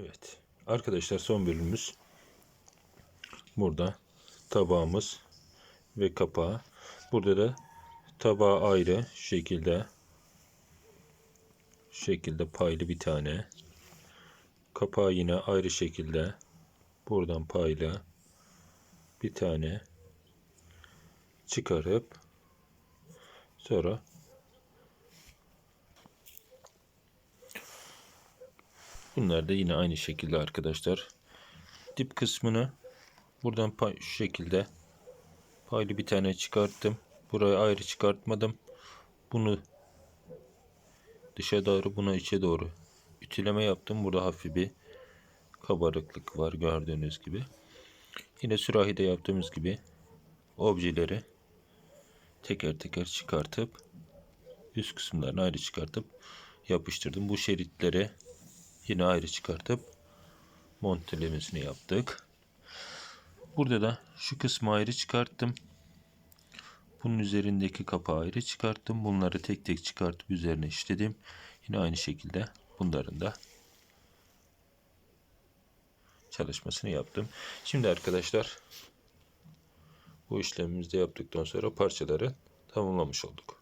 Evet. Arkadaşlar son bölümümüz burada tabağımız ve kapağı. Burada da tabağı ayrı şekilde şekilde paylı bir tane. Kapağı yine ayrı şekilde buradan paylı bir tane çıkarıp sonra bunlar da yine aynı şekilde arkadaşlar. Dip kısmını buradan şu şekilde paylı bir tane çıkarttım. Burayı ayrı çıkartmadım. Bunu dışa doğru buna içe doğru ütüleme yaptım. Burada hafif bir kabarıklık var gördüğünüz gibi. Yine sürahide yaptığımız gibi objeleri teker teker çıkartıp üst kısımlarını ayrı çıkartıp yapıştırdım. Bu şeritleri yine ayrı çıkartıp montelemesini yaptık. Burada da şu kısmı ayrı çıkarttım. Bunun üzerindeki kapağı ayrı çıkarttım. Bunları tek tek çıkartıp üzerine işledim. Yine aynı şekilde bunların da çalışmasını yaptım. Şimdi arkadaşlar bu işlemimizi yaptıktan sonra parçaları tamamlamış olduk.